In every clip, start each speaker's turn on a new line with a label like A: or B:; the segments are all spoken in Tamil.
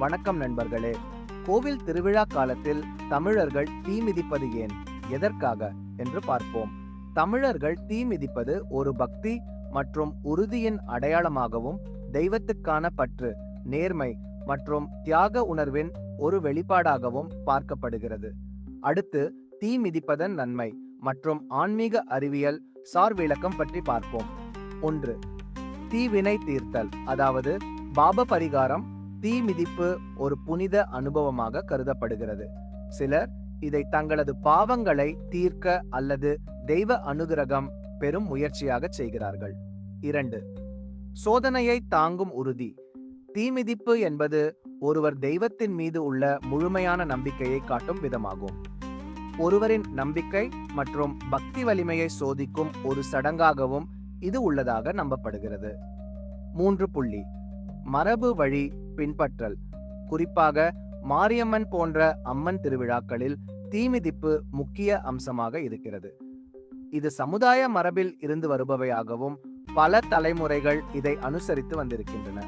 A: வணக்கம் நண்பர்களே. கோவில் திருவிழா காலத்தில் தமிழர்கள் தீ மிதிப்பது ஏன்? எதற்காக? என்று பார்ப்போம். தமிழர்கள் தீ மிதிப்பது ஒரு பக்தி மற்றும் உறுதியின் அடையாளமாகவும் தெய்வத்துக்கான பற்று நேர்மை மற்றும் தியாக உணர்வின் ஒரு வெளிப்பாடாகவும் பார்க்கப்படுகிறது. அடுத்து தீ மிதிப்பதன் நன்மை மற்றும் ஆன்மீக அறிவியல் சார் விளக்கம் பற்றி பார்ப்போம். ஒன்று தீவினை தீர்த்தல் அதாவது பாப பரிகாரம் தீ மிதிப்பு ஒரு புனித அனுபவமாக கருதப்படுகிறது. சிலர் இதை தங்களது பாவங்களை தீர்க்க அல்லது தெய்வ அனுகிரகம் பெரும் முயற்சியாக செய்கிறார்கள். இரண்டு சோதனையை தாங்கும் உறுதி. தீமிதிப்பு என்பது ஒருவர் தெய்வத்தின் மீது உள்ள முழுமையான நம்பிக்கையை காட்டும் விதமாகும். ஒருவரின் நம்பிக்கை மற்றும் பக்தி வலிமையை சோதிக்கும் ஒரு சடங்காகவும் இது உள்ளதாக நம்பப்படுகிறது. மூன்று புள்ளி மரபு வழி பின்பற்றல். குறிப்பாக மாரியம்மன் போன்ற அம்மன் திருவிழாக்களில் தீமிதிப்பு முக்கிய அம்சமாக இருக்கிறது. இது சமுதாய மரபில் இருந்து வருபவையாகவும் பல தலைமுறைகள் இதை அனுசரித்து வந்திருக்கின்றன.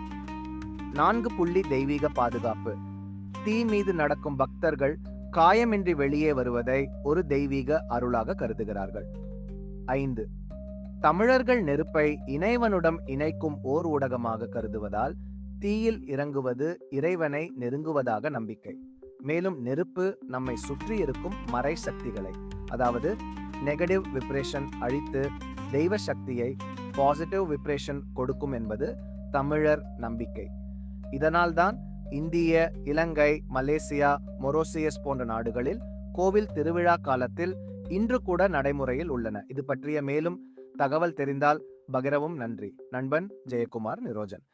A: நான்கு புள்ளி தெய்வீக பாதுகாப்பு. தீ மீது நடக்கும் பக்தர்கள் காயமின்றி வெளியே வருவதை ஒரு தெய்வீக அருளாக கருதுகிறார்கள். ஐந்து. தமிழர்கள் நெருப்பை இணைவனுடன் இணைக்கும் ஓர் ஊடகமாக கருதுவதால் தீயில் இறங்குவது இறைவனை நெருங்குவதாக நம்பிக்கை. மேலும் நெருப்பு நம்மை சுற்றி இருக்கும் மறை சக்திகளை அதாவது நெகட்டிவ் விப்ரேஷன் அழித்து தெய்வ சக்தியை பாசிட்டிவ் விப்ரேஷன் கொடுக்கும் என்பது தமிழர் நம்பிக்கை. இதனால்தான் இந்திய இலங்கை மலேசியா மொரோசியஸ் போன்ற நாடுகளில் கோவில் திருவிழா காலத்தில் இன்று கூட நடைமுறையில் உள்ளன. இது பற்றிய மேலும் தகவல் தெரிந்தால் பகிரவும் நன்றி. நண்பன் ஜெயக்குமார் நிரோஜன்.